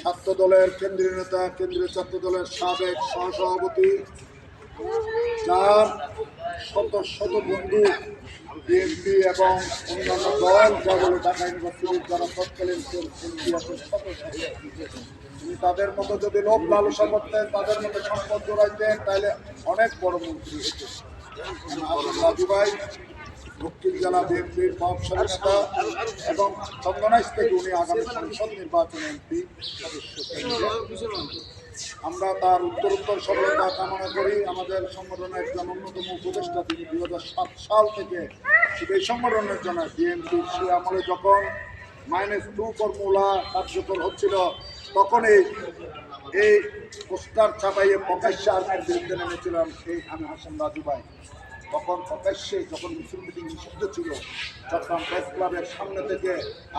ছাত্র দলের কেন্দ্রীয় নেতা, কেন্দ্রীয় ছাত্র দলের সাবেক সহসভাপতি, যার শত শত বন্ধু, বিএনপি এবং অন্যান্য দল, যা বলে ঢাকা ইউনিভার্সিটির যারা তৎকালীন তিনি তাদের মতো যদি লোভ লালসা করতেন, তাদের মতো সম্পদ জোড়াইতেন তাহলে অনেক বড় মন্ত্রী হতো আসলে রাজু ভাই দক্ষিণ জেলা বিএনপির মহাসভার নেতা এবং চন্দনাইশ থেকে উনি আগামী সংসদ নির্বাচনে এমপি আমরা তার উত্তর উত্তর সফলতা কামনা করি। আমাদের সংগঠনের একজন অন্যতম উপদেষ্টা, তিনি দু হাজার সাত সাল থেকে এই সংগঠনের জন্য বিএনপি সে আমলে যখন মাইনাস টু ফর্মুলা কার্যকর হচ্ছিল তখন এই পোস্টার ছাপাইয়ে প্রকাশ্যে আর্মির বিরুদ্ধে নেমেছিলাম এই আমি হাসান রাজু ভাই। তখন প্রকাশ্যে যখন মিছিল মিটিং নিষিদ্ধ ছিল চট্টগ্রাম প্রেস ক্লাবের সামনে থেকে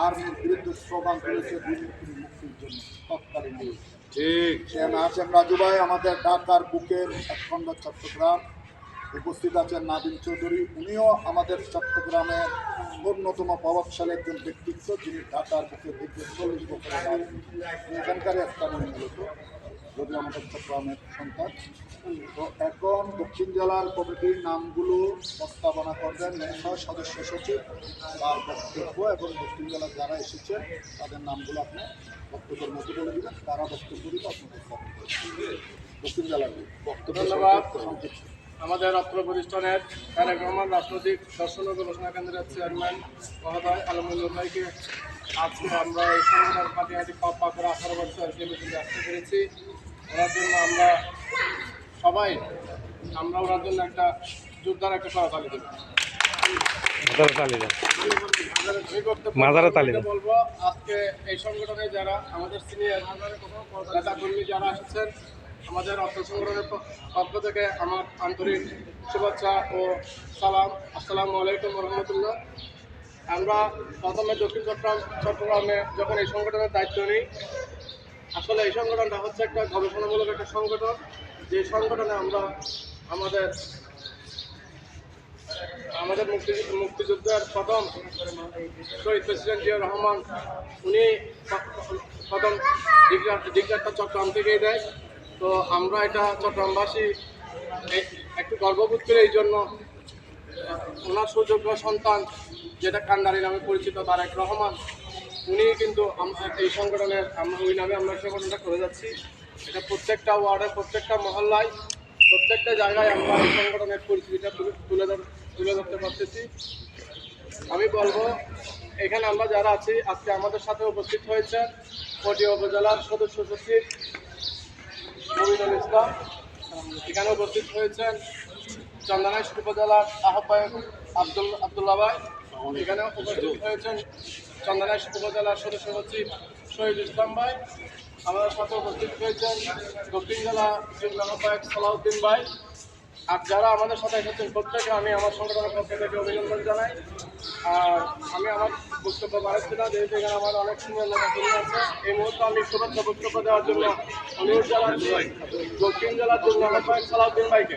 আর্মির বিরুদ্ধে স্লোগান তুলেছে দুর্নীতির মুক্তির জন্য তৎকালীন ঠিক। আছেন রাজু ভাই? আমাদের ঢাকার বুকের একখণ্ড চট্টগ্রাম। উপস্থিত আছেন নাদিম চৌধুরী। উনিও আমাদের চট্টগ্রামের অন্যতম প্রভাবশালী একজন ব্যক্তিত্ব যিনি ঢাকার বুকে দীর্ঘ চল্লিশ বছর এখানকার স্থানীয় মূলত। যদি আমাদের চট্টগ্রামের সন্তান তো এখন দক্ষিণ জেলার কমিটির নামগুলো প্রস্তাবনা করবেন সহ সদস্য সচিব তার বক্তব্য এবং দক্ষিণ জেলার যারা এসেছেন তাদের নামগুলো আপনি বক্তব্যের মধ্যে বলে দিবেন তারা বক্তব্য দিলে আপনি উপস্থাপন করবেন। দক্ষিণ জেলার বক্তব্য। আমাদের অত্র প্রতিষ্ঠানের তারেক রহমান রাজনৈতিক দর্শন ও গবেষণা কেন্দ্রের চেয়ারম্যান মহোদয় আলমুল্লুর ভাইকে আজকে আমরা এই সংগঠন পাটিহাটি পা পা করে আঠারো বছর আসতে পেরেছি ওনার জন্য আমরা সবাই আমরা ওনার জন্য একটা যোদ্ধার একটা সহকালী দেব। মাজারে তালি বলব আজকে এই সংগঠনে যারা আমাদের সিনিয়র নেতা কর্মী যারা এসেছেন আমাদের অর্থ সংগঠনের পক্ষ থেকে আমার আন্তরিক শুভেচ্ছা ও সালাম। আসসালামু আলাইকুম রহমতুল্লাহ। আমরা প্রথমে দক্ষিণ চট্টগ্রাম, চট্টগ্রামে যখন এই সংগঠনের দায়িত্ব নিই, আসলে এই সংগঠনটা হচ্ছে একটা গবেষণামূলক একটা সংগঠন। যে সংগঠনে আমরা আমাদের আমাদের মুক্তি, মুক্তিযুদ্ধের প্রথম শহীদ প্রেসিডেন্ট জিয়া রহমান, উনি প্রথম ডিক্লারটা চট্টগ্রাম থেকেই দেয়। তো আমরা এটা চট্টগ্রামবাসী একটু গর্ববোধ করে এই জন্য। ওনার সুযোগ্য সন্তান, যেটা কান্ডারি নামে পরিচিত তারেক রহমান, উনি কিন্তু এই সংগঠনের আমরা ওই নামে আমরা সংগঠনটা করে যাচ্ছি। এটা প্রত্যেকটা ওয়ার্ডে, প্রত্যেকটা মহল্লায়, প্রত্যেকটা জায়গায় আমরা এই সংগঠনের পরিচিতিটা তুলে- তুলে ধরতে পারতেছি। আমি বলব, এখানে আমরা যারা আছি, আজকে আমাদের সাথে উপস্থিত হয়েছে পটিয়া উপজেলার সদস্য সচিব মমিনুল ইসলাম। এখানে উপস্থিত হয়েছেন চন্দনাইশ উপজেলার আহ্বায়ক আব্দুল আবদুল্লা ভাই। এখানে উপস্থিত হয়েছেন চন্দনাইশ উপজেলার সদস্য সচিব শহীদ ইসলাম ভাই। আমাদের সাথে উপস্থিত হয়েছেন দক্ষিণ জেলা যুগ্ম আহ্বায়ক সালাউদ্দিন ভাই। আর যারা আমাদের সাথে এসেছেন প্রত্যেকে, আমি আমার সংগঠনের পক্ষ থেকে অভিনন্দন জানাই। আর আমি আমার বক্তব্য বাড়াচ্ছি না, যেহেতু এখানে আমার অনেক সুন্দর নেতা কর্মী আছে, এই মুহূর্তে আমি শুভেচ্ছা বক্তব্য দেওয়ার জন্য অনুরোধ জানাচ্ছি দক্ষিণ জেলার যুগ্ম আহ্বায়ক সালাউদ্দিন ভাইকে।